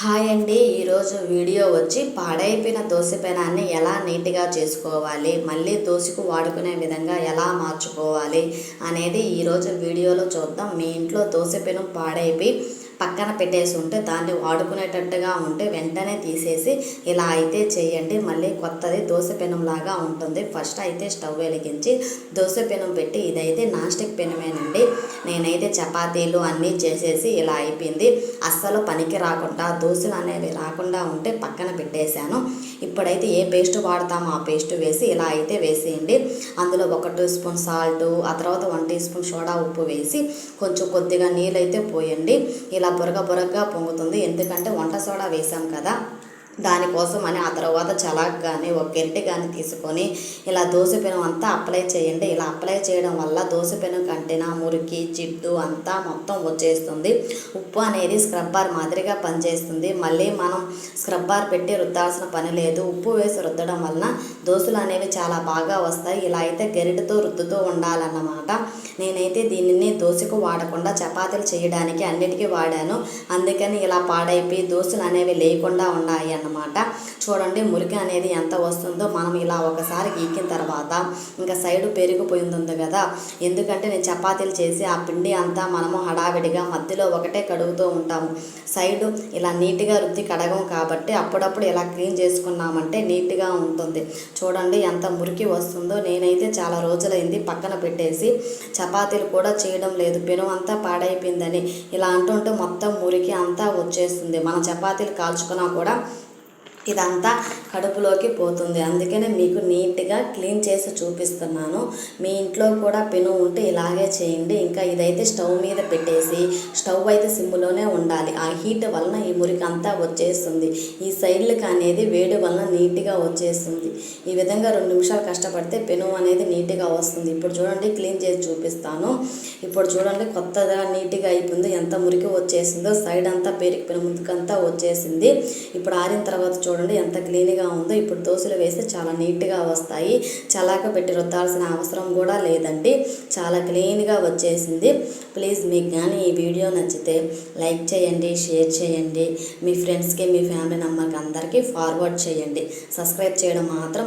Hi అండి. ఈరోజు video వచ్చి పాడైపోయిన దోశ పెనాన్ని ఎలా నీట్గా చేసుకోవాలి మళ్ళీ దోశకు వాడుకునే విధంగా ఎలా మార్చుకోవాలి అనేది ఈరోజు వీడియోలో చూద్దాం. మీ ఇంట్లో దోశ పెనం పాడైపోయి పక్కన పెట్టేసి ఉంటే దాన్ని వాడుకునేటట్టుగా ఉంటే వెంటనే తీసేసి ఇలా అయితే చేయండి. మళ్ళీ కొత్తది దోశ పెనం లాగా ఉంటుంది. ఫస్ట్ అయితే స్టవ్ వెలిగించి దోశ పెనం పెట్టి ఇదైతే నాన్ పెనమేనండి. నేనైతే చపాతీలు అన్నీ చేసేసి ఇలా అయిపోయింది. అస్సలు పనికి రాకుండా దోశలు అనేవి రాకుండా ఉంటే పక్కన పెట్టేశాను. ఇప్పుడైతే ఏ పేస్ట్ వాడతామో ఆ పేస్ట్ వేసి ఇలా అయితే వేసేయండి. అందులో ఒక టీ స్పూన్ సాల్ట్ ఆ తర్వాత వన్ టీ స్పూన్ సోడా ఉప్పు వేసి కొంచెం కొద్దిగా నీళ్ళు అయితే పోయండి. ఇలా బురగ బురగగా పొంగుతుంది. ఎందుకంటే వంట సోడా వేసాం కదా. దానికోసం అని ఆ తర్వాత చలాక్ కానీ ఒక గెరిటె కానీ తీసుకొని ఇలా దోశపెనం అంతా అప్లై చేయండి. ఇలా అప్లై చేయడం వల్ల దోశ పెనం కంటెన మురికి జిడ్డు అంతా మొత్తం వచ్చేస్తుంది. ఉప్పు అనేది స్క్రబ్బర్ మాదిరిగా పనిచేస్తుంది. మళ్ళీ మనం స్క్రబ్బర్ పెట్టి రుద్దాల్సిన పని లేదు. ఉప్పు వేసి రుద్దడం వలన దోశలు అనేవి చాలా బాగా వస్తాయి. ఇలా అయితే గెరిటతో రుద్దుతూ ఉండాలన్నమాట. నేనైతే దీనిని దోశకు వాడకుండా చపాతీలు చేయడానికి అన్నిటికీ వాడాను. అందుకని ఇలా పాడైపోయి దోశలు అనేవి లేకుండా ఉన్నాయి అన్నమాట. చూడండి మురికి అనేది ఎంత వస్తుందో మనం ఇలా ఒకసారి గీకిన తర్వాత ఇంకా సైడ్ పెరిగిపోయింది ఉంది కదా. ఎందుకంటే నేను చపాతీలు చేసి ఆ పిండి అంతా మనము హడావిడిగా మధ్యలో ఒకటే కడుగుతూ ఉంటాము. సైడు ఇలా నీట్గా రుద్ది కడగం కాబట్టి అప్పుడప్పుడు ఇలా క్లీన్ చేసుకున్నామంటే నీట్గా ఉంటుంది. చూడండి ఎంత మురికి వస్తుందో నేనైతే చాలా రోజులైంది పక్కన పెట్టేసి చపాతీలు కూడా చేయడం లేదు. పెను అంతా పాడైపోయిందని ఇలా అంటుంటే మొత్తం మురికి అంతా వచ్చేస్తుంది. మన చపాతీలు కాల్చుకున్నా కూడా ఇదంతా కడుపులోకి పోతుంది. అందుకనే మీకు నీట్గా క్లీన్ చేసి చూపిస్తున్నాను. మీ ఇంట్లో కూడా పెను ఉంటే ఇలాగే చేయండి. ఇంకా ఇదైతే స్టవ్ మీద పెట్టేసి స్టవ్ అయితే సిమ్లోనే ఉండాలి. ఆ హీట్ వలన ఈ మురికి అంతా వచ్చేస్తుంది. ఈ సైడ్లకు అనేది వేడి వలన నీట్గా వచ్చేస్తుంది. ఈ విధంగా రెండు నిమిషాలు కష్టపడితే పెను అనేది నీట్గా వస్తుంది. ఇప్పుడు చూడండి క్లీన్ చేసి చూపిస్తాను. ఇప్పుడు చూడండి కొత్తగా నీట్గా అయిపోయింది. ఎంత మురికి వచ్చేసిందో సైడ్ అంతా పెరిగిపోయిన ముందుకంతా వచ్చేసింది. ఇప్పుడు ఆరిన తర్వాత చూడండి ఎంత క్లీన్గా ఉందో. ఇప్పుడు దోశలు వేస్తే చాలా నీట్గా వస్తాయి. చలాక పెట్టి రుద్దాల్సిన అవసరం కూడా లేదండి. చాలా క్లీన్గా వచ్చేసింది. ప్లీజ్ మీకు కానీ ఈ వీడియో నచ్చితే లైక్ చేయండి షేర్ చేయండి. మీ ఫ్రెండ్స్కి మీ ఫ్యామిలీ మెంబర్కి అందరికీ ఫార్వర్డ్ చేయండి. సబ్స్క్రైబ్ చేయడం మాత్రం